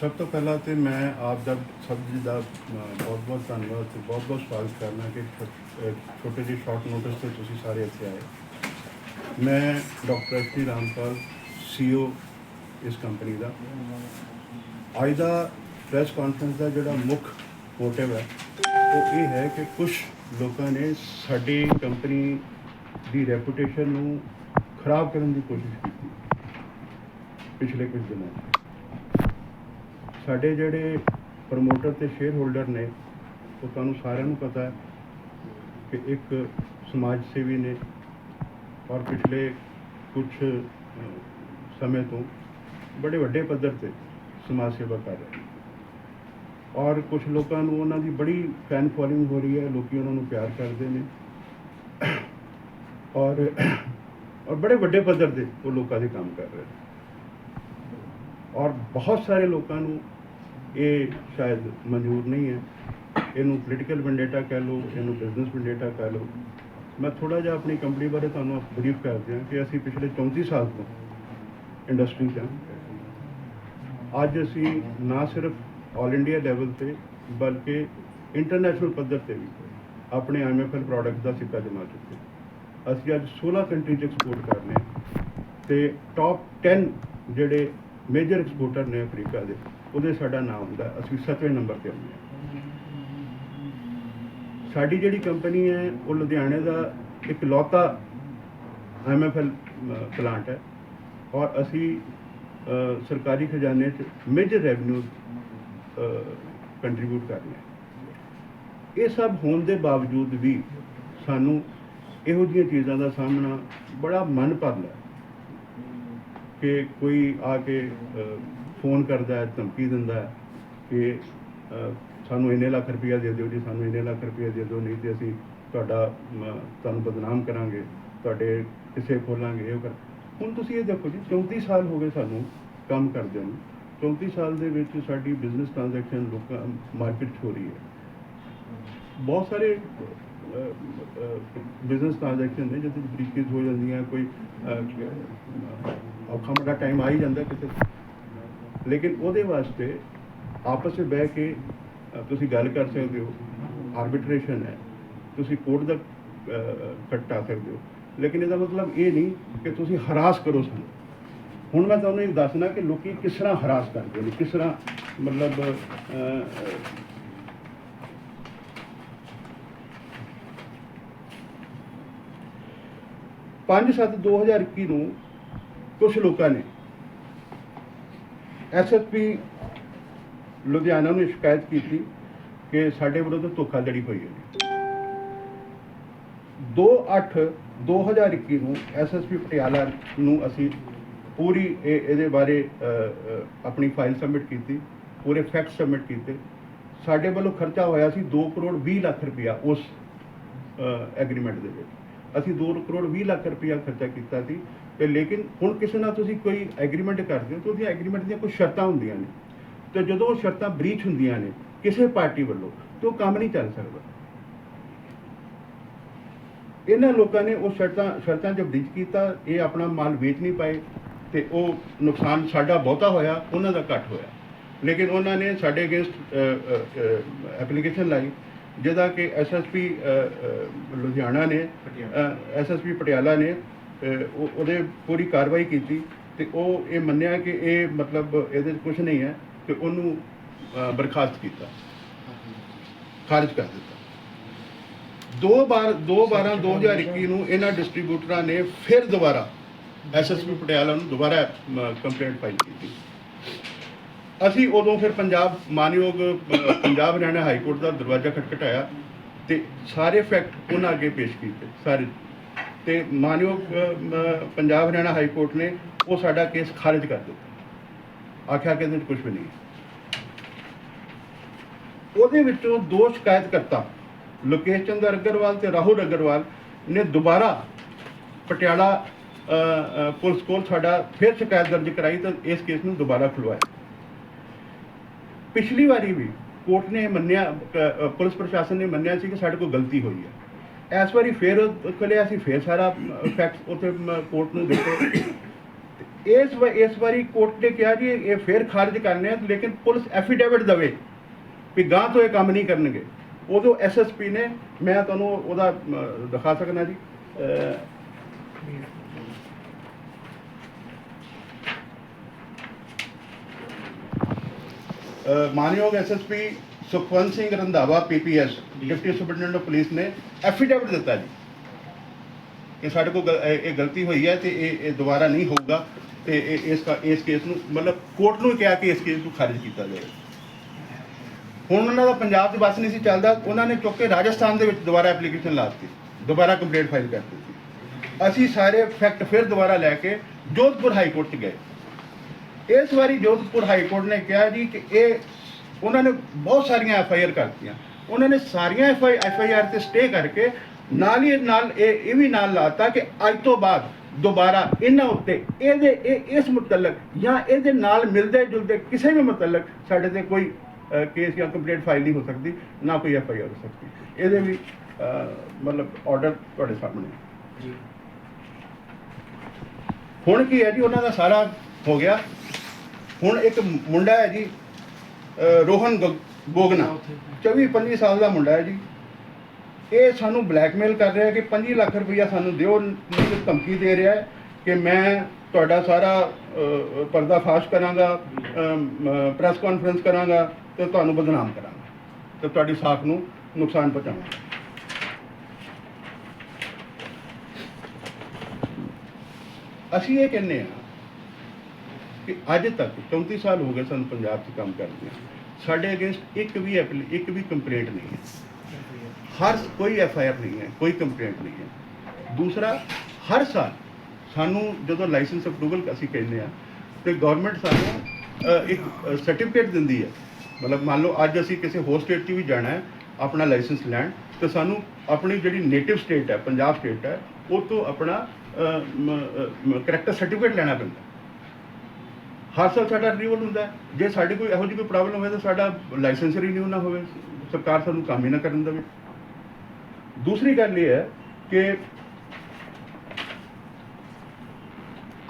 ਸਭ ਤੋਂ ਪਹਿਲਾਂ ਤੇ ਮੈਂ ਆਪ ਦਾ ਸਭ ਜੀ ਦਾ ਬਹੁਤ ਬਹੁਤ ਧੰਨਵਾਦ ਤੇ ਬਹੁਤ ਬਹੁਤ ਸਵਾਗਤ ਕਰਨਾ ਕਿ ਛੋ- ਛੋਟੇ ਜਿਹੇ ਸ਼ਾਰਟ ਨੋਟਿਸ ਤੇ ਤੁਸੀਂ ਸਾਰੇ ਇੱਥੇ ਆਏ। ਮੈਂ ਡਾਕਟਰ ਐਸ ਰਾਮਪਾਲ ਸੀਓ ਇਸ ਕੰਪਨੀ ਦਾ। ਅੱਜ ਦਾ ਪ੍ਰੈਸ ਕਾਨਫਰੰਸ ਦਾ ਜਿਹੜਾ ਮੁੱਖ ਮੋਟਿਵ ਹੈ, ਉਹ ਇਹ ਹੈ ਕਿ ਕੁਝ ਲੋਕਾਂ ਨੇ ਸਾਡੀ ਕੰਪਨੀ ਦੀ ਰੈਪੂਟੇਸ਼ਨ ਨੂੰ ਖਰਾਬ ਕਰਨ ਦੀ ਕੋਸ਼ਿਸ਼ ਕੀਤੀ ਪਿਛਲੇ ਕੁਝ ਦਿਨਾਂ 'ਚ ਸਾਡੇ ਜਿਹੜੇ ਪ੍ਰਮੋਟਰ ਤੇ ਸ਼ੇਅਰ ਹੋਲਡਰ ਨੇ, ਉਹ ਤੁਹਾਨੂੰ ਸਾਰਿਆਂ ਨੂੰ ਪਤਾ ਹੈ ਕਿ ਇੱਕ ਸਮਾਜ ਸੇਵੀ ਨੇ ਔਰ ਪਿਛਲੇ ਕੁਝ ਸਮੇਂ ਤੋਂ ਬੜੇ ਵੱਡੇ ਪੱਧਰ ਤੇ ਸਮਾਜ ਸੇਵਾ ਕਰ ਰਹੇ ਨੇ ਔਰ ਕੁਝ ਲੋਕਾਂ ਨੂੰ ਉਹਨਾਂ ਦੀ ਬੜੀ ਫੈਨ ਫੋਲੋਇੰਗ ਹੋ ਰਹੀ ਹੈ, ਲੋਕੀ ਉਹਨਾਂ ਨੂੰ ਪਿਆਰ ਕਰਦੇ ਨੇ। ਔਰ ਔਰ ਬੜੇ ਵੱਡੇ ਪੱਧਰ ਤੇ ਉਹ ਲੋਕਾਂ ਦੇ ਕੰਮ ਕਰ ਰਹੇ ਔਰ ਬਹੁਤ ਸਾਰੇ ਲੋਕਾਂ ਨੂੰ ਇਹ ਸ਼ਾਇਦ ਮਨਜ਼ੂਰ ਨਹੀਂ ਹੈ। ਇਹਨੂੰ ਪੋਲੀਟੀਕਲ ਵੈਂਡੇਟਾ ਕਹਿ ਲਓ, ਇਹਨੂੰ ਬਿਜ਼ਨਸ ਵੈਂਡੇਟਾ ਕਹਿ ਲਓ। ਮੈਂ ਥੋੜਾ ਜਿਹਾ ਆਪਣੀ ਕੰਪਨੀ ਬਾਰੇ ਤੁਹਾਨੂੰ ਬਰੀਫ ਕਰ ਦਿਆਂ ਕਿ ਅਸੀਂ ਪਿਛਲੇ 34 ਸਾਲ ਤੋਂ ਇੰਡਸਟਰੀ 'ਚ ਹਾਂ। ਅੱਜ ਅਸੀਂ ਨਾ ਸਿਰਫ ਆਲ ਇੰਡੀਆ ਲੈਵਲ ਤੇ, ਬਲਕਿ ਇੰਟਰਨੈਸ਼ਨਲ ਪੱਧਰ ਤੇ ਵੀ ਆਪਣੇ ਐਮਐਫਐਲ ਪ੍ਰੋਡਕਟ ਦਾ ਸਿੱਕਾ ਜਮਾ ਚੁੱਕੇ ਅਸੀਂ ਅੱਜ 16 ਕੰਟਰੀ 'ਚ ਐਕਸਪੋਰਟ ਕਰ ਰਹੇ ਹਾਂ। ਤੇ ਟੌਪ 10 ਜਿਹੜੇ ਮੇਜਰ ਐਕਸਪੋਰਟਰ ਨੇ ਅਫਰੀਕਾ ਦੇ। ਉਹਦੇ ਸਾਡਾ ਨਾਮ ਹੁੰਦਾ, ਅਸੀਂ 7ਵੇਂ ਨੰਬਰ ਤੇ ਆਉਂਦੇ ਹਾਂ। ਸਾਡੀ ਜਿਹੜੀ ਕੰਪਨੀ ਹੈ, ਉਹ ਲੁਧਿਆਣੇ ਦਾ ਇੱਕ ਲੌਤਾ ਐਮਐਫਐਲ ਪਲਾਂਟ ਹੈ। ਔਰ ਅਸੀਂ ਸਰਕਾਰੀ ਖਜ਼ਾਨੇ 'ਚ ਮੇਜਰ ਰੈਵਨਿਊ ਕੰਟਰੀਬਿਊਟ ਕਰ ਰਹੇ ਹਾਂ। ਇਹ ਸਭ ਹੋਣ ਦੇ ਬਾਵਜੂਦ ਵੀ ਸਾਨੂੰ ਇਹੋ ਜਿਹੀਆਂ ਚੀਜ਼ਾਂ ਦਾ ਸਾਹਮਣਾ ਬੜਾ ਮਨ ਭਰਦਾ ਕਿ ਕੋਈ ਆ ਕੇ ਫੋਨ ਕਰਦਾ ਹੈ, ਧਮਕੀ ਦਿੰਦਾ ਹੈ ਕਿ ਸਾਨੂੰ ਇੰਨੇ ਲੱਖ ਰੁਪਇਆ ਦੇ ਦਿਓ ਜੀ, ਸਾਨੂੰ ਇੰਨੇ ਲੱਖ ਰੁਪਇਆ ਦੇ ਦਿਓ, ਨਹੀਂ ਤੇ ਅਸੀਂ ਤੁਹਾਡਾ ਤੁਹਾਨੂੰ ਬਦਨਾਮ ਕਰਾਂਗੇ, ਤੁਹਾਡੇ ਕਿਸੇ ਖੋਲਾਂਗੇ ਉਹ ਕਰ। ਹੁਣ ਤੁਸੀਂ ਇਹ ਦੇਖੋ ਜੀ 34 ਸਾਲ ਹੋ ਗਏ ਸਾਨੂੰ ਕੰਮ ਕਰਦੇ ਨੂੰ। 34 ਸਾਲ ਦੇ ਵਿੱਚ ਸਾਡੀ ਬਿਜ਼ਨਸ ਟ੍ਰਾਂਜੈਕਸ਼ਨ ਲੋਕਾਂ ਮਾਰਕੀਟ 'ਚ ਹੋ ਰਹੀ ਹੈ। ਬਹੁਤ ਸਾਰੇ ਬਿਜ਼ਨਸ ਟ੍ਰਾਂਜੈਕਸ਼ਨ ਨੇ ਜਿਹਦੇ ਵਿੱਚ ਬਰੀਕੇਜ ਹੋ ਜਾਂਦੀਆਂ, ਕੋਈ ਔਖਾ ਮੋਟਾ ਟਾਈਮ ਆ ਹੀ ਜਾਂਦਾ ਕਿਤੇ ਲੇਕਿਨ ਉਹਦੇ ਵਾਸਤੇ ਆਪਸ ਵਿੱਚ ਬਹਿ ਕੇ ਤੁਸੀਂ ਗੱਲ ਕਰ ਸਕਦੇ ਹੋ। ਆਰਬਿਟ੍ਰੇਸ਼ਨ ਹੈ। ਤੁਸੀਂ ਕੋਰਟ ਦਾ ਅਹ, ਕੱਟਾ ਸਕਦੇ ਹੋ। ਲੇਕਿਨ ਇਹਦਾ ਮਤਲਬ ਇਹ ਨਹੀਂ ਕਿ ਤੁਸੀਂ ਹਰਾਸ ਕਰੋ ਸਾਨੂੰ। ਹੁਣ ਮੈਂ ਤੁਹਾਨੂੰ ਇਹ ਦੱਸਣਾ ਕਿ ਲੋਕੀ ਕਿਸ ਤਰ੍ਹਾਂ ਹਰਾਸ ਕਰਦੇ ਨੇ ਕਿਸ ਤਰ੍ਹਾਂ ਮਤਲਬ ਪੰਜ ਸੱਤ 2021 ਨੂੰ ਕੁਝ ਲੋਕਾਂ ਨੇ ਐਸਐਸਪੀ ਲੁਧਿਆਣਾ ਨੂੰ ਸ਼ਿਕਾਇਤ ਕੀਤੀ ਕਿ ਸਾਡੇ ਵਿਰੁੱਧ ਧੋਖਾਧੜੀ ਹੋਈ ਹੈ 2/8 2021 ਨੂੰ ਐਸਐਸਪੀ ਪਟਿਆਲਾ ਨੂੰ ਅਸੀਂ ਪੂਰੀ ਇਹ- ਇਹਦੇ ਬਾਰੇ ਆਪਣੀ ਫਾਈਲ ਸਬਮਿਟ ਕੀਤੀ, ਪੂਰੇ ਫੈਕਟ ਸਬਮਿਟ ਕੀਤੇ। ਸਾਡੇ ਵੱਲੋਂ ਖਰਚਾ ਹੋਇਆ ਸੀ 2 ਕਰੋੜ 20 ਲੱਖ ਰੁਪਇਆ ਉਸ ਐਗਰੀਮੈਂਟ ਦੇ ਵਿੱਚ। ਅਸੀਂ 2 ਕਰੋੜ 20 ਲੱਖ ਰੁਪਇਆ ਖਰਚਾ ਕੀਤਾ ਸੀ। ਤੇ ਲੇਕਿਨ ਹੁਣ ਕਿਸੇ ਨਾਲ ਤੁਸੀਂ ਕੋਈ ਐਗਰੀਮੈਂਟ ਕਰਦੇ ਹੋ ਤਾਂ ਉਹਦੀਆਂ ਐਗਰੀਮੈਂਟ ਦੀਆਂ ਕੁਝ ਸ਼ਰਤਾਂ ਹੁੰਦੀਆਂ ਨੇ। ਤੇ ਜਦੋਂ ਉਹ ਸ਼ਰਤਾਂ ਬ੍ਰੀਚ ਹੁੰਦੀਆਂ ਨੇ ਕਿਸੇ ਪਾਰਟੀ ਵੱਲੋਂ ਤਾਂ ਉਹ ਕੰਮ ਨਹੀਂ ਚੱਲ ਸਕਦਾ। ਇਹਨਾਂ ਲੋਕਾਂ ਨੇ ਉਹ ਸ਼ਰਤਾਂ ਸ਼ਰਤਾਂ 'ਚ ਬ੍ਰੀਚ ਕੀਤਾ ਇਹ ਆਪਣਾ ਮਾਲ ਵੇਚ ਨਹੀਂ ਪਾਏ ਤੇ ਉਹ ਨੁਕਸਾਨ ਸਾਡਾ ਬਹੁਤਾ ਹੋਇਆ ਉਹਨਾਂ ਦਾ ਘੱਟ ਹੋਇਆ। ਲੇਕਿਨ ਉਹਨਾਂ ਨੇ ਸਾਡੇ ਅਗੇਂਸਟ ਐਪਲੀਕੇਸ਼ਨ ਲਾਈ ਜਿਹਦਾ ਕਿ ਐਸਐਸਪੀ ਲੁਧਿਆਣਾ ਨੇ ਐਸਐਸਪੀ ਪਟਿਆਲਾ ਨੇ ਉਹ- ਉਹਦੇ ਪੂਰੀ ਕਾਰਵਾਈ ਕੀਤੀ ਤੇ ਉਹ ਇਹ ਮੰਨਿਆ ਕਿ ਇਹ ਮਤਲਬ ਇਹਦੇ 'ਚ ਕੁਝ ਨਹੀਂ ਹੈ ਤੇ ਉਹਨੂੰ ਬਰਖਾਸਤ ਕੀਤਾ। ਖਾਰਜ ਕਰ ਦਿੱਤਾ। ਦੋ ਬਾਰ 2 12 2021 ਨੂੰ ਇਹਨਾਂ ਡਿਸਟ੍ਰੀਬਿਊਟਰਾਂ ਨੇ ਫਿਰ ਦੁਬਾਰਾ ਐਸਐਸਪੀ ਪਟਿਆਲਾ ਨੂੰ ਦੁਬਾਰਾ ਕੰਪਲੇਂਟ ਫਾਈਲ ਕੀਤੀ। ਅਸੀਂ ਉਦੋਂ ਫਿਰ ਪੰਜਾਬ ਮਾਨਯੋਗ ਪੰਜਾਬ ਹਰਿਆਣਾ ਹਾਈ ਕੋਰਟ ਦਾ ਦਰਵਾਜ਼ਾ ਖਟਖਟਾਇਆ ਤੇ ਸਾਰੇ ਫੈਕਟ ਉਹਨਾਂ ਅੱਗੇ ਪੇਸ਼ ਕੀਤੇ, ਸਾਰੇ ਤੇ ਮਾਨਯੋਗ ਪੰਜਾਬ ਹਰਿਆਣਾ ਹਾਈ ਕੋਰਟ ਨੇ ਉਹ ਸਾਡਾ ਕੇਸ ਖਾਰਜ ਕਰ ਦਿੱਤਾ। ਆਖਿਆ ਕਿ ਇਹਦੇ ਕੁਝ ਵੀ ਨਹੀਂ ਉਹਦੇ ਵਿੱਚੋਂ ਦੋ ਸ਼ਿਕਾਇਤਕਰਤਾ, ਲੋਕੇਸ਼ ਚੰਦਰ ਅਗਰਵਾਲ ਤੇ ਰਾਹੁਲ ਅਗਰਵਾਲ ਨੇ ਦੁਬਾਰਾ ਪਟਿਆਲਾ ਪੁਲਿਸ ਕੋਲ ਸਾਡਾ ਫਿਰ ਸ਼ਿਕਾਇਤ ਦਰਜ ਕਰਾਈ ਤਾਂ ਇਸ ਕੇਸ ਨੂੰ ਦੁਬਾਰਾ ਖੁਲਵਾਇਆ। ਪਿਛਲੀ ਵਾਰੀ ਵੀ ਕੋਰਟ ਨੇ ਮੰਨਿਆ ਪੁਲਿਸ ਪ੍ਰਸ਼ਾਸਨ ਨੇ ਮੰਨਿਆ ਸੀ ਕਿ ਸਾਡੇ ਕੋਲ ਗਲਤੀ ਹੋਈ ਹੈ। ਇਸ ਵਾਰੀ ਫਿਰ ਖੁੱਲਿਆ ਸੀ ਫਿਰ ਸਾਰਾ ਫੈਕਟਸ ਉੱਥੇ ਕੋਰਟ ਨੂੰ ਦਿੱਤੇ। ਇਸ ਇਸ ਵਾਰੀ ਕੋਰਟ ਨੇ ਕਿਹਾ ਜੀ ਇਹ ਫੇਰ ਖਾਰਜ ਕਰਨੇ ਆ ਲੇਕਿਨ ਪੁਲਿਸ ਐਫੀਡੇਵਿਟ ਦਵੇ ਵੀ ਗਾਂ ਤੋਂ ਇਹ ਕੰਮ ਨਹੀਂ ਕਰਨਗੇ। ਉਦੋਂ ਐਸਐਸਪੀ ਨੇ ਮੈਂ ਤੁਹਾਨੂੰ ਉਹਦਾ ਦਿਖਾ ਸਕਦਾ ਜੀ। ਅਹ, ਅਹ, ਮਾਨਯੋਗ SSP Sukhwant Singh Randhawa PPS deputy superintendent of police ਨੇ ਐਫੀਡੇਵਿਟ ਦਿੱਤਾ ਜੀ। ਕਿ ਸਾਡੇ ਕੋਲ ਗਲ- ਇਹ ਗਲਤੀ ਹੋਈ ਹੈ ਤੇ ਇਹ ਇਹ ਦੁਬਾਰਾ ਨਹੀਂ ਹੋਊਗਾ ਤੇ ਇਹ- ਇਸ ਕਾ- ਇਸ ਕੇਸ ਨੂੰ ਮਤਲਬ ਕੋਰਟ ਨੂੰ ਕਿਹਾ ਕਿ ਇਸ ਕੇਸ ਨੂੰ ਖਾਰਜ ਕੀਤਾ ਜਾਵੇ ਹੁਣ ਉਹਨਾਂ ਦਾ ਪੰਜਾਬ 'ਚ ਬਸ ਨਹੀਂ ਸੀ ਚੱਲਦਾ, ਉਹਨਾਂ ਨੇ ਚੁੱਕ ਕੇ ਰਾਜਸਥਾਨ ਦੇ ਵਿੱਚ ਦੁਬਾਰਾ ਐਪਲੀਕੇਸ਼ਨ ਲਾ ਦਿੱਤੀ, ਦੁਬਾਰਾ ਕੰਪਲੇਂਟ ਫਾਈਲ ਕਰ ਦਿੱਤੀ। ਅਸੀਂ ਸਾਰੇ ਫੈਕਟ ਫਿਰ ਦੁਬਾਰਾ ਲੈ ਕੇ ਜੋਧਪੁਰ ਹਾਈ ਕੋਰਟ 'ਚ ਗਏ। ਇਸ ਵਾਰੀ ਜੋਧਪੁਰ ਹਾਈ ਕੋਰਟ ਨੇ ਕਿਹਾ ਜੀ ਕਿ ਇਹ ਉਹਨਾਂ ਨੇ ਬਹੁਤ ਸਾਰੀਆਂ ਐਫ ਆਈ ਆਰ ਕਰਤੀਆਂ। ਉਹਨਾਂ ਨੇ ਸਾਰੀਆਂ F I F I R ਤੇ ਸਟੇ ਕਰਕੇ ਨਾਲ ਹੀ ਨਾਲ ਇਹ ਇਹ ਵੀ ਨਾਲ ਲਾਤਾ ਕਿ ਅੱਜ ਤੋਂ ਬਾਅਦ ਦੁਬਾਰਾ ਇਹਨਾਂ ਉੱਤੇ ਇਹਦੇ ਇਹ ਇਸ ਮੁਤਲਕ ਜਾਂ ਇਹਦੇ ਨਾਲ ਮਿਲਦੇ ਜੁਲਦੇ ਕਿਸੇ ਵੀ ਮੁਤਲਕ ਸਾਡੇ ਤੇ ਕੋਈ ਕੇਸ ਜਾਂ ਕੰਪਲੇਂਟ ਫਾਈਲ ਨਹੀਂ ਹੋ ਸਕਦੀ ਨਾ ਕੋਈ ਐਫ ਆਈ ਆਰ ਹੋ ਸਕਦੀ। ਇਹਦੇ ਵੀ ਮਤਲਬ ਆਰਡਰ ਤੁਹਾਡੇ ਸਾਹਮਣੇ। ਜੀ। ਹੁਣ ਕੀ ਹੈ ਜੀ? ਉਹਨਾਂ ਦਾ ਸਾਰਾ ਹੋ ਗਿਆ। ਹੁਣ ਇੱਕ ਮੁੰਡਾ ਹੈ ਜੀ ਅਹ ਰੋਹਨ ਗ- ਬੋਗਨਾ 24 25 ਸਾਲ ਦਾ ਮੁੰਡਾ ਹੈ ਜੀ। ਇਹ ਸਾਨੂੰ ਬਲੈਕਮੇਲ ਕਰ ਰਿਹਾ ਕਿ 25 ਲੱਖ ਰੁਪਈਆ ਸਾਨੂੰ ਦਿਓ ਮੈਨੂੰ ਧਮਕੀ ਦੇ ਰਿਹਾ ਹੈ ਕਿ ਮੈਂ ਤੁਹਾਡਾ ਸਾਰਾ ਅਹ, ਪਰਦਾਫਾਸ਼ ਕਰਾਂਗਾ ਪ੍ਰੈਸ ਕਾਨਫਰੰਸ ਕਰਾਂਗਾ ਤੇ ਤੁਹਾਨੂੰ ਬਦਨਾਮ ਕਰਾਂਗਾ ਤੇ ਤੁਹਾਡੀ ਸਾਖ ਨੂੰ ਨੁਕਸਾਨ ਪਹੁੰਚਾਵਾਂਗਾ ਅਸੀਂ ਇਹ ਕਹਿੰਦੇ ਹਾਂ ਕਿ ਅੱਜ ਤੱਕ 34 ਸਾਲ ਹੋ ਗਏ ਸਾਨੂੰ ਪੰਜਾਬ 'ਚ ਕੰਮ ਕਰਦੇ ਸਾਡੇ ਅਗੇਂਸਟ ਇੱਕ ਵੀ ਐਪਲੀ, ਇੱਕ ਵੀ ਕੰਪਲੇਂਟ ਨਹੀਂ ਹੈ। ਹਰ ਕੋਈ ਐਫ ਆਈ ਆਰ ਨਹੀਂ ਹੈ, ਕੋਈ ਕੰਪਲੇਂਟ ਨਹੀਂ ਹੈ। ਦੂਸਰਾ, ਹਰ ਸਾਲ ਸਾਨੂੰ ਜਦੋਂ ਲਾਇਸੈਂਸ ਅਪਰੂਵਲ ਅਸੀਂ ਕਹਿੰਦੇ ਆ ਤੇ ਗਵਰਨਮੈਂਟ ਸਾਨੂੰ ਇੱਕ ਸਰਟੀਫਿਕੇਟ ਦਿੰਦੀ ਹੈ। ਮਤਲਬ ਮੰਨ ਲਓ ਅੱਜ ਅਸੀਂ ਕਿਸੇ ਹੋਰ ਸਟੇਟ 'ਚ ਵੀ ਜਾਣਾ ਹੈ, ਆਪਣਾ ਲਾਇਸੈਂਸ ਲੈਣ, ਤੇ ਸਾਨੂੰ ਆਪਣੀ ਜਿਹੜੀ ਨੇਟਿਵ ਸਟੇਟ ਹੈ, ਪੰਜਾਬ ਸਟੇਟ ਹੈ, ਉਹ ਤੋਂ ਆਪਣਾ ਕਰੈਕਟਰ ਸਰਟੀਫਿਕੇਟ ਲੈਣਾ ਪੈਂਦਾ। ਹਰ ਸਾਲ ਸਾਡਾ ਰਿਨਿਊਅਲ ਹੁੰਦਾ ਹੈ। ਜੇ ਸਾਡੇ ਕੋਈ ਇਹੋ ਜਿਹੀ ਕੋਈ ਪ੍ਰੋਬਲਮ ਹੋਵੇ ਤਾਂ ਸਾਡਾ ਲਾਇਸੈਂਸ ਰਿਨਿਊ ਨਾ ਹੋਵੇ। ਸਰਕਾਰ ਸਾਨੂੰ ਕੰਮ ਹੀ ਨਾ ਕਰਨ ਦੇਵੇ। ਦੂਸਰੀ ਗੱਲ ਇਹ ਹੈ ਕਿ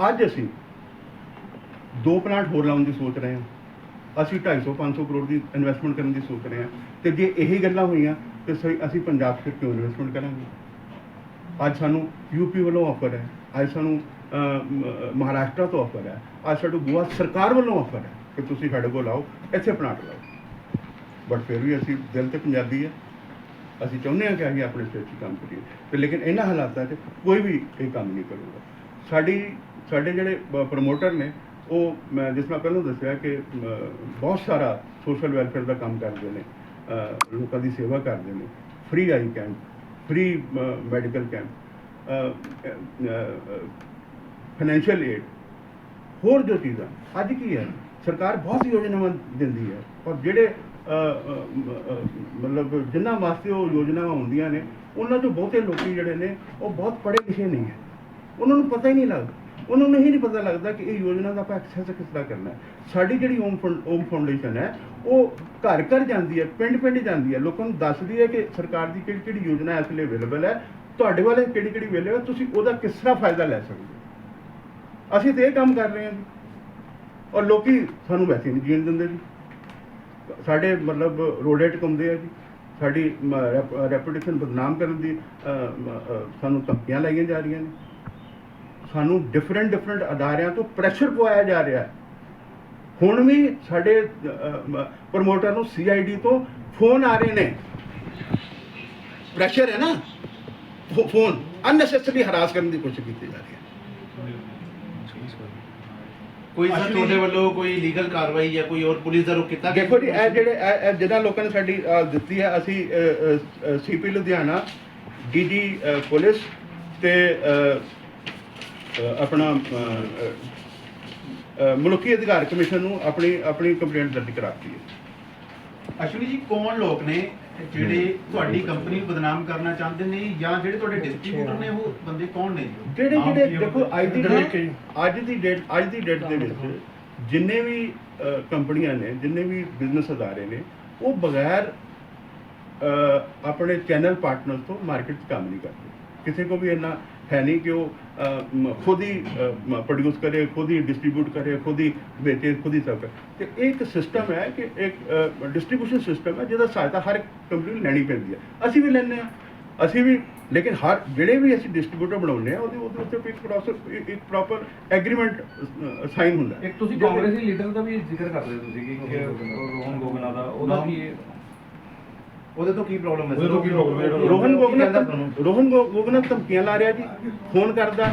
ਅੱਜ ਅਸੀਂ ਦੋ ਪਲਾਂਟ ਹੋਰ ਲਾਉਣ ਦੀ ਸੋਚ ਰਹੇ ਹਾਂ। ਅਸੀਂ 250 500 ਕਰੋੜ ਦੀ ਇਨਵੈਸਟਮੈਂਟ ਕਰਨ ਦੀ ਸੋਚ ਰਹੇ ਹਾਂ। ਤੇ ਜੇ ਇਹੀ ਗੱਲਾਂ ਹੋਈਆਂ, ਤੇ ਸਹੀ- ਅਸੀਂ ਪੰਜਾਬ 'ਚ ਕਿਉਂ ਇਨਵੈਸਟਮੈਂਟ ਕਰਾਂਗੇ? ਅੱਜ ਸਾਨੂੰ ਯੂਪੀ ਵੱਲੋਂ ਆਫਰ ਹੈ। ਅੱਜ ਸਾਨੂੰ ਮਹਾਰਾਸ਼ਟਰ ਤੋਂ ਆਫਰ ਹੈ। ਅੱਜ ਸਾਨੂੰ ਗੋਆ ਸਰਕਾਰ ਵੱਲੋਂ ਆਫਰ ਹੈ ਕਿ ਤੁਸੀਂ ਸਾਡੇ ਕੋਲ ਆਓ, ਇੱਥੇ ਪਲਾਂਟ ਲਾਓ। ਬਟ ਫਿਰ ਵੀ ਅਸੀਂ ਦਿਲ ਤੇ ਪੰਜਾਬੀ ਹੈ। ਅਸੀਂ ਚਾਹੁੰਦੇ ਹਾਂ ਕਿ ਅਸੀਂ ਆਪਣੇ ਸਟੇਟ 'ਚ ਕੰਮ ਕਰੀਏ। ਤੇ ਲੇਕਿਨ ਇਹਨਾਂ ਹਾਲਾਤਾਂ 'ਚ ਕੋਈ ਵੀ ਇਹ ਕੰਮ ਨਹੀਂ ਕਰੂਗਾ। ਸਾਡੀ, ਸਾਡੇ ਜਿਹੜੇ ਪ੍ਰਮੋਟਰ ਨੇ, ਉਹ, ਮੈਂ ਜਿਸ ਤਰ੍ਹਾਂ ਪਹਿਲਾਂ ਦੱਸਿਆ ਕਿ ਬਹੁਤ ਸਾਰਾ ਸੋਸ਼ਲ ਵੈਲਫੇਅਰ ਦਾ ਕੰਮ ਕਰਦੇ ਨੇ। ਲੋਕਾਂ ਦੀ ਸੇਵਾ ਕਰਦੇ ਨੇ। Free eye camp free medical camp financial aid ਹੋਰ ਜੋ ਚੀਜ਼ਾਂ। ਅੱਜ ਕੀ ਹੈ? ਸਰਕਾਰ ਬਹੁਤ ਯੋਜਨਾਵਾਂ ਦਿੰਦੀ ਹੈ ਔਰ ਜਿਹੜੇ ਮਤਲਬ ਜਿਨ੍ਹਾਂ ਵਾਸਤੇ ਉਹ ਯੋਜਨਾਵਾਂ ਹੁੰਦੀਆਂ ਨੇ, ਉਹਨਾਂ ਚੋਂ ਬਹੁਤੇ ਲੋਕੀ ਜਿਹੜੇ ਨੇ, ਉਹ ਬਹੁਤ ਪੜ੍ਹੇ ਲਿਖੇ ਨਹੀਂ ਹੈ। ਉਹਨਾਂ ਨੂੰ ਪਤਾ ਹੀ ਨਹੀਂ ਲੱਗਦਾ। ਉਹਨਾਂ ਨੂੰ ਇਹ ਨਹੀਂ ਪਤਾ ਲੱਗਦਾ ਕਿ ਇਹ ਯੋਜਨਾ ਦਾ ਆਪਾਂ ਐਕਸੈਸ ਕਿਸ ਤਰ੍ਹਾਂ ਕਰਨਾ ਹੈ। ਸਾਡੀ ਜਿਹੜੀ ਓਮ ਫੰ- ਓਮ ਫਾਊਂਡੇਸ਼ਨ ਹੈ, ਉਹ ਘਰ ਘਰ ਜਾਂਦੀ ਹੈ, ਪਿੰਡ ਪਿੰਡ ਜਾਂਦੀ ਹੈ। ਲੋਕਾਂ ਨੂੰ ਦੱਸਦੀ ਹੈ ਕਿ ਸਰਕਾਰ ਦੀ ਕਿਹੜੀ ਕਿਹੜੀ ਯੋਜਨਾ ਇਸ ਲਈ ਅਵੇਲੇਬਲ ਹੈ। ਤੁਹਾਡੇ ਵਾਲੇ ਕਿਹੜੀ ਕਿਹੜੀ ਅਵੇਲੇਬਲ ਤੁਸੀਂ ਉਹਦਾ ਕਿਸ ਤਰ੍ਹਾਂ ਫਾਇਦਾ ਲੈ ਸਕਦੇ ਹੋ? ਅਸੀਂ ਤੇ ਇਹ ਕੰਮ ਕਰ ਰਹੇ ਹਾਂ ਜੀ। ਔਰ ਲੋਕੀ ਸਾਨੂੰ ਵੈਸੇ ਨਹੀਂ ਜੀਣ ਦਿੰਦੇ ਜੀ। ਸਾਡੇ ਮਤਲਬ ਰੋਡੇ ਟਕਮਦੇ ਆ ਜੀ। ਸਾਡੀ ਰੈਪੂਟੇਸ਼ਨ ਬਦਨਾਮ ਕਰਨ ਦੀ ਸਾਨੂੰ ਧਮਕੀਆਂ ਲਾਈਆਂ ਜਾ ਰਹੀਆਂ ਨੇ। ਸਾਨੂੰ ਡਿਫਰੈਂਟ ਡਿਫਰੈਂਟ ਅਦਾਰਿਆਂ ਤੋਂ ਪ੍ਰੈਸ਼ਰ ਪਵਾਇਆ ਜਾ ਰਿਹਾ ਹੈ। ਹੁਣ ਵੀ ਸਾਡੇ ਪ੍ਰਮੋਟਰ ਨੂੰ ਸੀਆਈਡੀ ਤੋਂ ਫੋਨ ਆ ਰਹੇ ਨੇ। ਪ੍ਰੈਸ਼ਰ ਹੈ ਨਾ। ਫੋਨ ਅਨਨੈਸੈਸਰੀ ਹਰਾਸ ਕਰਨ ਦੀ ਕੋਸ਼ਿਸ਼ ਕੀਤੀ ਜਾ ਰਹੀ ਹੈ। ਕੋਈ ਸਰ ਤੁਹਾਡੇ ਵੱਲੋਂ ਕੋਈ ਲੀਗਲ ਕਾਰਵਾਈ ਜਾਂ ਕੋਈ ਹੋਰ ਪੁਲਿਸ ਦਾ ਰੁਕ ਕੀਤਾ ਗਿਆ? ਦੇਖੋ ਜੀ ਇਹ ਜਿਹੜੇ ਇਹ- ਇਹ ਜਿਹਨਾਂ ਲੋਕਾਂ ਨੇ ਸਾਡੀ ਅਹ, ਦਿੱਤੀ ਹੈ ਅਸੀਂ ਸੀਪੀ ਲੁਧਿਆਣਾ ਡੀਜੀ ਪੁਲਿਸ ਤੇ ਅਹ, ਅਹ, ਆਪਣਾ ਅਹ, ਅਹ, ਮਨੁੱਖੀ ਅਧਿਕਾਰ ਕਮਿਸ਼ਨ ਨੂੰ ਆਪਣੀ ਆਪਣੀ ਕੰਪਲੇਂਟ ਦਰਜ ਕਰਾਤੀ ਹੈ। ਅਸ਼ਵਨੀ ਜੀ ਕੌਣ ਲੋਕ ਨੇ? ਜਿਹੜੇ ਤੁਹਾਡੀ ਕੰਪਨੀ ਨੂੰ ਬਦਨਾਮ ਕਰਨਾ ਚਾਹੁੰਦੇ ਨੇ ਜਾਂ ਜਿਹੜੇ ਤੁਹਾਡੇ ਡਿਸਟ੍ਰੀਬਿਊਟਰ ਨੇ ਉਹ ਬੰਦੇ ਕੌਣ ਨੇ ਜੀ? ਜਿਹੜੇ ਨਾਮ ਜਿਹੜੇ ਕੀ ਹੈ ਦੇਖੋ ਅੱਜ ਦੀ? ਡੇਟ ਅੱਜ ਦੀ ਡੇਟ ਅੱਜ ਦੀ ਡੇਟ ਦੇ ਵਿੱਚ ਜਿੰਨੇ ਵੀ ਕੰਪਨੀਆਂ ਨੇ ਜਿੰਨੇ ਵੀ ਬਿਜ਼ਨਸ ਅਦਾਰੇ ਨੇ ਉਹ ਬਗੈਰ ਆਪਣੇ ਚੈਨਲ ਪਾਰਟਨਰ ਤੋਂ ਮਾਰਕੀਟ 'ਚ ਕੰਮ ਨਹੀਂ ਕਰਦੇ। ਕਿਸੇ ਕੋ ਵੀ ਇੰਨਾ ਹੈ ਨਹੀਂ ਕਿ ਉਹ ਖੁਦ ਹੀ ਪ੍ਰੋਡਿਊਸ ਕਰੇ ਖੁਦ ਹੀ ਡਿਸਟ੍ਰੀਬਿਊਟ ਕਰੇ ਖੁਦ ਹੀ ਵੇਚੇ ਖੁਦ ਹੀ ਸਭ ਕਰੇ ਤੇ ਇਹ ਇੱਕ ਸਿਸਟਮ ਹੈ ਕਿ ਇੱਕ ਡਿਸਟ੍ਰੀਬਿਊਸ਼ਨ ਸਿਸਟਮ ਹੈ ਜਿਹਦਾ ਸਹਾਇਤਾ ਹਰ ਕੰਪਨੀ ਨੂੰ ਲੈਣੀ ਪੈਂਦੀ ਹੈ ਅਸੀਂ ਵੀ ਲੈਂਦੇ ਹਾਂ ਅਸੀਂ ਵੀ ਲੇਕਿਨ ਹਰ ਜਿਹੜੇ ਵੀ ਅਸੀਂ ਡਿਸਟ੍ਰੀਬਿਊਟਰ ਬਣਾਉਂਦੇ ਆ ਉਹਦੇ ਉਹਦੇ ਉੱਤੇ ਇੱਕ ਪ੍ਰੋਸੈਸ ਇੱਕ ਪ੍ਰੋਪਰ ਐਗਰੀਮੈਂਟ ਸਾਈਨ ਹੁੰਦਾ। ਇੱਕ ਤੁਸੀਂ ਕਾਂਗਰਸੀ ਲੀਡਰ ਦਾ ਵੀ ਜ਼ਿਕਰ ਕਰਦੇ ਹੋ ਤੁਸੀਂ ਕਿ ਰੋਹਨ ਗੋਗਨਾ ਦਾ ਉਹਦਾ ਵੀ ਇਹ- ਉਹਦੇ ਤੋਂ ਕੀ ਪ੍ਰੋਬਲਮ ਹੈ ਉਹਦੇ ਤੋਂ ਕੀ problem ਹੈ? ਰੋਹਨ ਕੀ ਗੋਗਨਾ ਕਹਿੰਦਾ ਤੁਹਾਨੂੰ? ਰੋਹਨ ਗੋ- ਗੋਗਨਾ ਧਮਕੀਆਂ ਲਾ ਰਿਹਾ ਜੀ ਫੋਨ ਕਰਦਾ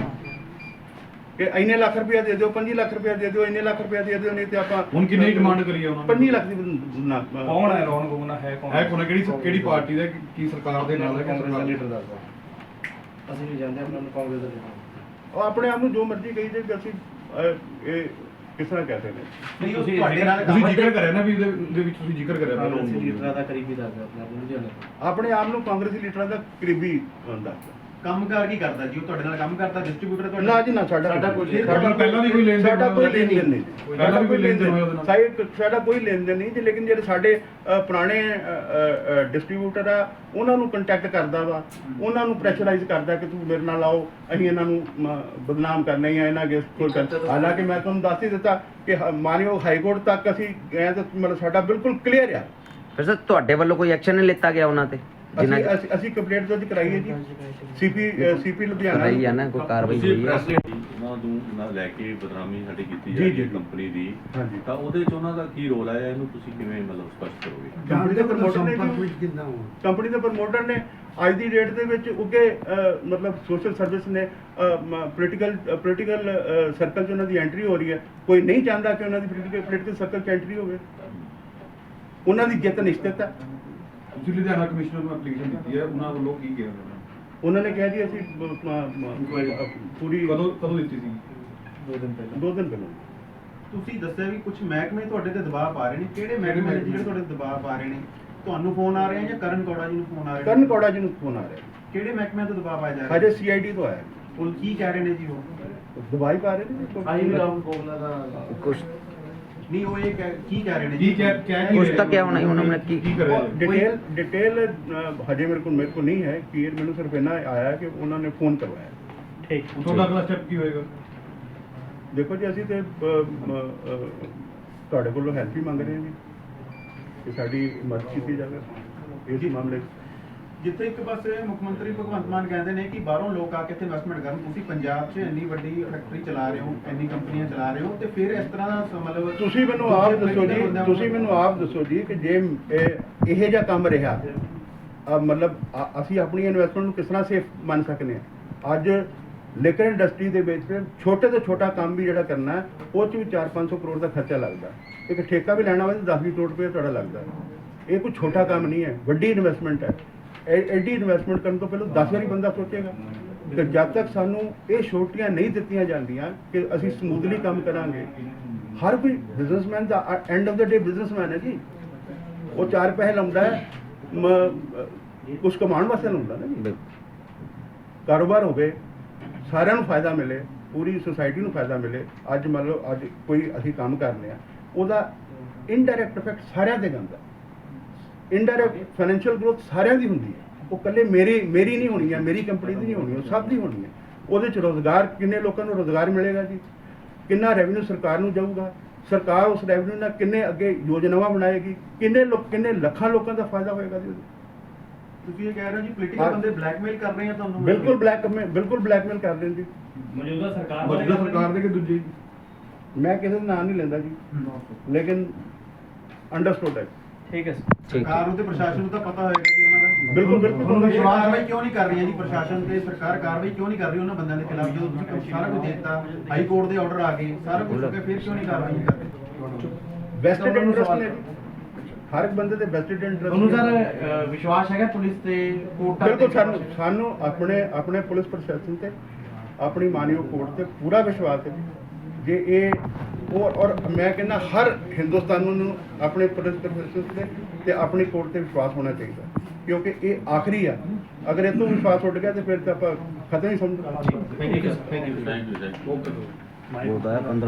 ਕਿ ਇੰਨੇ ਲੱਖ ਰੁਪਇਆ ਦੇ ਦਿਓ 5 ਲੱਖ ਰੁਪਇਆ ਦੇ ਦਿਓ ਇੰਨੇ ਲੱਖ ਰੁਪਇਆ ਦੇ ਦਿਓ ਨਹੀਂ ਤੇ ਆਪਾਂ ਹੁਣ ਕਿੰਨੀ ਡਿਮਾਂਡ ਕਰੀ ਹੈ ਉਹਨਾਂ ਨੇ? 5 ਲੱਖ ਦੀ ਨਾ- ਕੌਣ ਹੈ ਰੋਹਨ ਗੋਗਨਾ ਹੈ ਕੌਣ? ਹੈ ਕੋਣ ਕਿਹੜੀ ਕਿਹੜੀ ਪਾਰਟੀ ਦਾ ਕੀ ਸਰਕਾਰ ਦੇ ਨਾਲ ਹੈ? ਕਿ ਕਾਂਗਰਸ ਦਾ ਸਰਕਾਰ ਲੀਡਰ ਦੱਸਦਾ ਅਸੀਂ ਨਹੀਂ ਜਾਣਦੇ ਆਪਣਾ ਨੂੰ ਕਾਂਗਰਸ ਦਾ ਲੀਡਰ ਉਹ ਆਪਣੇ ਆਪ ਨੂੰ ਜੋ ਮਰਜ਼ੀ ਕਹੀ ਜੇ ਕਿ ਅਸੀਂ ਅਹ, ਇਹ ਕਿਸ ਤਰ੍ਹਾਂ ਕਹਿ ਸਕਦੇ ਨਹੀਂ ਉਹ ਤੁਸੀਂ ਤੁਹਾਡੇ ਨਾਲ ਜ਼ਿਕਰ- ਤੁਸੀਂ ਜ਼ਿਕਰ ਕਰਿਆ ਨਾ ਵੀ ਇਹਦੇ ਦੇ ਵਿੱਚ ਤੁਸੀਂ ਜ਼ਿਕਰ ਕਰਿਆ ਨਾ ਕਾਂਗਰਸੀ ਲੋਨ ਲੀਡਰਾਂ ਦਾ ਕਰੀਬੀ ਦੱਸਦਾ ਆਪਣੇ ਆਪ ਨੂੰ ਲੁਧਿਆਣੇ ਤੋਂ। ਆਪਣੇ ਆਪ ਨੂੰ ਕਾਂਗਰਸੀ ਲੀਡਰਾਂ ਦਾ ਕਰੀਬੀ ਹੁੰਦਾ ਕੰਮਕਾਰ ਕੀ ਕਰਦਾ ਜੀ? ਉਹ ਤੁਹਾਡੇ ਨਾਲ ਕੰਮ ਕਰਦਾ ਡਿਸਟ੍ਰੀਬਿਊਟਰ ਤੁਹਾਡਾ ਨਾ ਜੀ ਨਾ ਸਾਡਾ ਸਾਡਾ ਕੋਈ ਲੈਣ- ਸਾਡਾ ਪਹਿਲਾਂ ਵੀ ਕੋਈ ਲੈਣ ਦੇਣ ਸਾਡਾ ਕੋਈ ਲੈਣ ਦੇਣ ਨਹੀਂ। ਪਹਿਲਾਂ ਵੀ ਕੋਈ ਲੈਣ ਦੇਣ ਹੋਇਆ ਉਹਦੇ ਨਾਲ? ਸਾਈ- ਸਾਡਾ ਕੋਈ ਲੈਣ ਦੇਣ ਨਹੀਂ ਜੀ ਲੇਕਿਨ ਜਿਹੜੇ ਸਾਡੇ ਅ, ਪੁਰਾਣੇ ਡਿਸਟ੍ਰੀਬਿਊਟਰ ਆ ਉਹਨਾਂ ਨੂੰ ਕੰਟੈਕਟ ਕਰਦਾ ਵਾ। ਉਹਨਾਂ ਨੂੰ ਪ੍ਰੈਸ਼ਰਾਈਜ਼ ਕਰਦਾ ਕਿ ਤੂੰ ਮੇਰੇ ਨਾਲ ਆਓ ਅਸੀਂ ਇਹਨਾਂ ਨੂੰ ਮ, ਬਦਨਾਮ ਕਰਨਾ ਹੀ ਆ ਇਹਨਾਂ ਅਗੇਂਸਟ ਕੋਈ ਕਰ ਹਾਲਾਂਕਿ ਮੈਂ ਤੁਹਾਨੂੰ ਦੱਸ ਹੀ ਦਿੱਤਾ ਕਿ ਹ- ਮਾਨਯੋਗ ਹਾਈ ਕੋਰਟ ਤੱਕ ਅਸੀਂ ਗਏ ਤਾਂ ਮਤਲਬ ਸਾਡਾ ਬਿਲਕੁਲ ਕਲੀਅਰ ਆ। ਫਿਰ ਸਰ ਤੁਹਾਡੇ ਵੱਲੋਂ ਕੋਈ ਐਕਸ਼ਨ ਨਹੀਂ ਲਿੱਤਾ ਗਿਆ ਉਹਨਾਂ ਤੇ? ਜਿਨ੍ਹਾਂ ਅਸੀਂ ਅਸੀਂ- ਅਸੀਂ ਕੰਪਲੇਂਟ ਦਰਜ ਕਰਾਈ ਹੈ ਜੀ। ਸੀਪੀ ਸੀਪੀ ਲੁਧਿਆਣਾ ਰਹੀ ਹੈ ਨਾ ਕੋਈ ਕਾਰਵਾਈ ਹੋਈ ਹੈ ਪ੍ਰੈਸ ਉਹਨਾਂ ਨੂੰ ਨਾਲ ਲੈ ਕੇ ਬਦਨਾਮੀ ਸਾਡੀ ਕੀਤੀ ਜੀ, ਜਾ ਰਹੀ ਹੈ ਜੀ। ਕੰਪਨੀ ਦੀ। ਹਾਂਜੀ। ਤਾਂ ਉਹਦੇ ਵਿੱਚ ਉਹਨਾਂ ਦਾ ਕੀ ਰੋਲ ਹੈ ਇਹਨੂੰ ਤੁਸੀਂ ਕਿਵੇਂ ਮਤਲਬ ਸਪਸ਼ਟ ਕਰੋਗੇ? ਕੰਪਨੀ ਦੇ ਪ੍ਰਮੋਟਰ ਨੇ ਜੀ। ਕੰਪਨੀ ਦੇ ਪ੍ਰਮੋਟਰ ਨੇ ਅੱਜ ਦੀ ਡੇਟ ਦੇ ਵਿੱਚ ਉੱਗੇ ਮਤਲਬ ਸੋਸ਼ਲ ਸਰਵਿਸ ਨੇ ਪੋਲੀਟੀਕਲ ਪੋਲੀਟੀਕਲ ਸਰਕਲ 'ਚ ਉਹਨਾਂ ਦੀ ਐਂਟਰੀ ਹੋ ਰਹੀ ਹੈ। ਕੋਈ ਨਹੀਂ ਚਾਹੁੰਦਾ ਕਿ ਉਹਨਾਂ ਦੀ ਪੋਲੀਟੀਕਲ ਪੋਲੀਟੀਕਲ ਸਰਕਲ 'ਚ ਐਂਟਰੀ ਹੋਵੇ। ਉਹਨਾਂ ਦੀ ਜਿੱਤ ਨਿਸ਼ਚਿਤ ਹੈ। ਤੁਸੀਂ ਲੁਧਿਆਣਾ ਕਮਿਸ਼ਨਰ ਨੂੰ ਐਪਲੀਕੇਸ਼ਨ ਦਿੱਤੀ ਹੈ ਉਹਨਾਂ ਵੱਲੋਂ ਕੀ ਕਿਹਾ ਉਹਨਾਂ ਨੇ? ਉਹਨਾਂ ਨੇ ਕਿਹਾ ਜੀ ਅਸੀਂ ਮ- ਮ- ਮ- ਪੂਰੀ ਕਦੋਂ ਕਦੋਂ ਦਿੱਤੀ ਸੀ? ਦੋ ਦਿਨ ਪਹਿਲਾਂ। ਦੋ ਦਿਨ ਪਹਿਲਾਂ। ਤੁਸੀਂ ਦੱਸਿਆ ਵੀ ਕੁਝ ਮਹਿਕਮੇ ਤੁਹਾਡੇ ਤੇ ਦਬਾਅ ਪਾ ਰਹੇ ਨੇ। ਕਿਹੜੇ ਮਹਿਕਮੇ ਨੇ ਜਿਹੜੇ ਤੁਹਾਡੇ ਤੇ ਦਬਾਅ ਪਾ ਰਹੇ ਨੇ? ਤੁਹਾਨੂੰ ਫੋਨ ਆ ਰਹੇ ਨੇ ਜਾਂ ਕਰਨ ਕੌੜਾ ਜੀ ਨੂੰ ਫੋਨ ਆ ਰਹੇ ਕਰਨ ਕੌੜਾ ਜੀ ਨੂੰ ਫੋਨ ਆ ਰਿਹਾ ਕਿਹੜੇ ਮਹਿਕਮਿਆਂ ਤੋਂ ਦਬਾਅ ਪਾਇਆ ਜਾ ਰਿਹਾ? ਹਜੇ ਸੀਆਈਡੀ ਤੋਂ ਆਇਆ। ਉਹ ਕੀ ਕਹਿ ਰਹੇ ਨੇ ਜੀ ਉਹ? ਦਵਾਈ ਪਾ ਰਹੇ ਨੇ ਆਈ ਵੀ ਰਾਹੁਲ ਗੋਗਲਾ ਦਾ ਕੁਛ ਨਹੀਂ ਉਹ ਇਹ ਕਹਿ- ਕੀ ਕਹਿ ਰਹੇ ਨੇ ਕੀ ਕਹਿ ਕਹਿ ਕੀ ਕੁਛ ਰਹੇ ਤਾਂ ਨੇ? ਕਿਹਾ ਹੋਣਾ ਹੀ ਉਹਨਾਂ ਨੇ ਕੀ ਜੀ? ਡਿਟੇਲ ਡਿਟੇਲ ਹਜੇ ਮੇਰੇ ਕੋਲ ਮੇਰੇ ਕੋਲ ਨਹੀਂ ਹੈ। ਕਿ ਮੈਨੂੰ ਸਿਰਫ ਇੰਨਾ ਆਇਆ ਕਿ ਉਹਨਾਂ ਨੇ ਫੋਨ ਕਰਵਾਇਆ। ਤੁਹਾਡਾ ਅਗਲਾ ਸਟੈਪ ਕੀ ਹੋਏਗਾ? ਦੇਖੋ ਜੀ ਅਸੀਂ ਤੇ ਅ, ਮ, ਅ, ਤੁਹਾਡੇ ਕੋਲੋਂ ਹੈਲਪ ਹੀ ਮੰਗ ਰਹੇ ਹਾਂ ਜੀ ਕਿ ਸਾਡੀ ਮਦਦ ਕੀਤੀ ਜਾਵੇ ਇਸ ਮਾਮਲੇ 'ਚ। ਜਿੱਥੇ ਇੱਕ ਪਾਸੇ ਮੁੱਖ ਮੰਤਰੀ ਭਗਵੰਤ ਮਾਨ ਕਹਿੰਦੇ ਨੇ ਕਿ ਬਾਹਰੋਂ ਲੋਕ ਆ ਕੇ ਇੱਥੇ ਇਨਵੈਸਟਮੈਂਟ ਕਰਨ ਤੁਸੀਂ ਪੰਜਾਬ 'ਚ ਇੰਨੀ ਵੱਡੀ ਫੈਕਟਰੀ ਚਲਾ ਰਹੇ ਹੋ ਇੰਨੀ ਕੰਪਨੀਆਂ ਚਲਾ ਰਹੇ ਹੋ ਤੇ ਫਿਰ ਇਸ ਤਰ੍ਹਾਂ ਦਾ ਮਤਲਬ ਤੁਸੀਂ ਮੈਨੂੰ ਆਪ ਦੱਸੋ ਜੀ ਤੁਸੀਂ ਮੈਨੂੰ ਆਪ ਦੱਸੋ ਜੀ ਕਿ ਜੇ ਇਹ ਇਹੋ ਜਿਹਾ ਕੰਮ ਰਿਹਾ ਮਤਲਬ ਅਸੀਂ ਆਪਣੀ ਇਨਵੈਸਟਮੈਂਟ ਨੂੰ ਕਿਸ ਤਰ੍ਹਾਂ ਸੇਫ ਮੰਨ ਸਕਨੇ ਆ? ਅੱਜ ਲਿਕਰ ਇੰਡਸਟਰੀ ਦੇ ਵਿੱਚ ਛੋਟੇ ਤੋਂ ਛੋਟਾ ਕੰਮ ਵੀ ਜਿਹੜਾ ਕਰਨਾ ਉਹ 'ਚ ਵੀ 4-500 ਕਰੋੜ ਦਾ ਖਰਚਾ ਲੱਗਦਾ। ਇੱਕ ਠੇਕਾ ਵੀ ਲੈਣਾ ਹੋਵੇ ਤਾਂ 10-20 ਕਰੋੜ ਰੁਪਏ ਤੁਹਾਡਾ ਲੱਗਦਾ। ਇਹ ਕੋਈ ਛੋਟਾ ਕੰਮ ਨਹੀਂ ਹੈ ਵੱਡੀ ਇਨਵੈਸਟਮੈਂਟ ਹੈ। ਐਡੀ ਇਨਵੈਸਟਮੈਂਟ ਕਰਨ ਤੋਂ ਪਹਿਲਾਂ 10 ਵਾਰੀ ਬੰਦਾ ਸੋਚੇਗਾ। ਕਿ ਜਦ ਤੱਕ ਸਾਨੂੰ ਇਹ ਛੋਟੀਆਂ ਨਹੀਂ ਦਿੱਤੀਆਂ ਜਾਂਦੀਆਂ ਕਿ ਅਸੀਂ ਸਮੂਥਲੀ ਕੰਮ ਕਰਾਂਗੇ, ਹਰ ਕੋਈ businessman the end of the day businessman ਹੈ ਜੀ। ਉਹ ਚਾਰ ਪੈਸੇ ਲਾਉਂਦਾ ਹੈ ਕੁਝ ਕਮਾਉਣ ਵਾਸਤੇ ਲਾਉਂਦਾ ਨਾ ਜੀ। ਕਾਰੋਬਾਰ ਹੋਵੇ, ਸਾਰਿਆਂ ਨੂੰ ਫਾਇਦਾ ਮਿਲੇ, ਪੂਰੀ ਸੋਸਾਇਟੀ ਨੂੰ ਫਾਇਦਾ ਮਿਲੇ। ਅੱਜ ਮੰਨ ਲਓ, ਅੱਜ ਕੋਈ ਅਸੀਂ ਕੰਮ ਕਰਨੇ ਆ ਉਹਦਾ ਇਨਡਾਇਰੈਕਟ ਇਫੈਕਟ ਸਾਰਿਆਂ ਤੇ ਜਾਂਦਾ। ਇਨਡਾਇਰੈਕਟ ਫਾਈਨੈਂਸ਼ੀਅਲ ਗਰੋਥ ਸਾਰਿਆਂ ਦੀ ਹੁੰਦੀ ਹੈ। ਉਹ ਇਕੱਲੇ ਮੇਰੀ ਮੇਰੀ ਨਹੀਂ ਹੋਣੀ ਹੈ ਮੇਰੀ ਕੰਪਨੀ ਦੀ ਨਹੀਂ ਹੋਣੀ ਉਹ ਸਭ ਦੀ ਹੋਣੀ ਹੈ। ਉਹਦੇ ਚ ਰੋਜ਼ਗਾਰ ਕਿੰਨੇ ਲੋਕਾਂ ਨੂੰ ਰੋਜ਼ਗਾਰ ਮਿਲੇਗਾ ਜੀ? ਕਿੰਨਾ ਰੈਵਨਿਊ ਸਰਕਾਰ ਨੂੰ ਜਾਊਗਾ? ਸਰਕਾਰ ਉਸ ਰੈਵਨਿਊ ਨਾਲ ਕਿੰਨੇ ਅੱਗੇ ਯੋਜਨਾਵਾਂ ਬਣਾਏਗੀ? ਕਿੰਨੇ ਲੋਕ ਕਿੰਨੇ ਲੱਖਾਂ ਲੋਕਾਂ ਦਾ ਫਾਇਦਾ ਹੋਏਗਾ ਜੀ ਤੁਸੀਂ ਇਹ ਕਹਿ ਰਹੇ ਹੋ ਜੀ ਪੋਲੀਟੀਕਲ। ਬੰਦੇ ਬਲੈਕਮੇਲ ਕਰ ਰਹੇ ਆ ਤੁਹਾਨੂੰ? ਬਿਲਕੁਲ ਬਲੈਕ ਬਿਲਕੁਲ ਬਲੈਕਮੇਲ ਕਰ ਰਹੇ ਜੀ। ਮੌਜੂਦਾ ਸਰਕਾਰ ਮੌਜੂਦਾ ਸਰਕਾਰ ਦੇ ਕਿ ਦੂਜੀ? ਮੈਂ ਕਿਸੇ ਦਾ ਨਾਮ ਨਹੀਂ ਲੈਂਦਾ ਜੀ। ਲੇਕਿਨ ਅੰਡਰਸਟੂਡ ਹੈ। ਠੀਕ ਹੈ ਠੀਕ ਸਰਕਾਰ ਨੂੰ ਤੇ ਪ੍ਰਸ਼ਾਸਨ ਨੂੰ ਤਾਂ ਪਤਾ ਹੋਏਗਾ ਜੀ ਉਹਨਾਂ ਦਾ। ਬਿਲਕੁਲ ਬਿਲਕੁਲ ਇਹ ਕਾਰਵਾਈ ਕਿਉਂ ਨਹੀਂ ਕਰ ਰਹੀ ਹੈ ਜੀ ਪ੍ਰਸ਼ਾਸਨ ਤੇ? ਸਰਕਾਰ ਕਾਰਵਾਈ ਕਿਉਂ ਨਹੀਂ ਕਰ ਰਹੀ ਉਹਨਾਂ ਬੰਦਿਆਂ ਦੇ ਖਿਲਾਫ? ਜਦੋਂ ਤੁਸੀਂ ਸਾਰਾ ਕੁਝ ਦਿੱਤਾ ਹਾਈ ਕੋਰਟ ਦੇ ਆਰਡਰ ਆ ਗਏ ਸਾਰਾ ਕੁਝ ਹੋ ਗਿਆ ਫਿਰ ਕਿਉਂ ਨਹੀਂ ਕਾਰਵਾਈ ਕਰ ਰਹੇ ਵੈਸਟਡ ਇੰਟਰਸਟ ਨੇ ਹਰ ਇੱਕ ਬੰਦੇ ਦੇ ਵੈਸਟਡ ਇੰਟਰਸਟ ਤੁਹਾਨੂੰ ਸਰ ਵਿਸ਼ਵਾਸ ਹੈਗਾ ਪੁਲਿਸ ਤੇ ਕੋਰਟਾਂ ਬਿਲਕੁਲ ਸਾਨੂੰ ਸਾਨੂੰ ਆਪਣੇ ਆਪਣੇ ਪੁਲਿਸ ਪ੍ਰਸ਼ਾਸਨ ਤੇ ਆਪਣੀ ਮਾਨਯੋਗ ਕੋਰਟ ਤੇ ਪੂਰਾ ਵਿਸ਼ਵਾਸ ਹੈ। ਜੇ ਇਹ ਔਰ ਔਰ ਮੈਂ ਕਹਿੰਦਾ ਹਰ ਹਿੰਦੁਸਤਾਨ ਨੂੰ ਆਪਣੇ ਪੁਲਿਸ ਪ੍ਰਸ਼ਾਸਨ ਤੇ ਤੇ ਆਪਣੀ ਕੋਰਟ ਤੇ ਵਿਸ਼ਵਾਸ ਹੋਣਾ ਚਾਹੀਦਾ ਕਿਉਂਕਿ ਇਹ ਆਖਰੀ ਆ। ਅਗਰ ਇਹ ਤੋਂ ਵਿਸ਼ਵਾਸ ਉੱਡ ਗਿਆ ਤੇ ਫਿਰ ਤਾਂ ਆਪਾਂ ਖਤਮ ਹੀ ਸਮਝ thank you thank you thank you thank you ਉਹ ਤਾਂ ਹੈ 15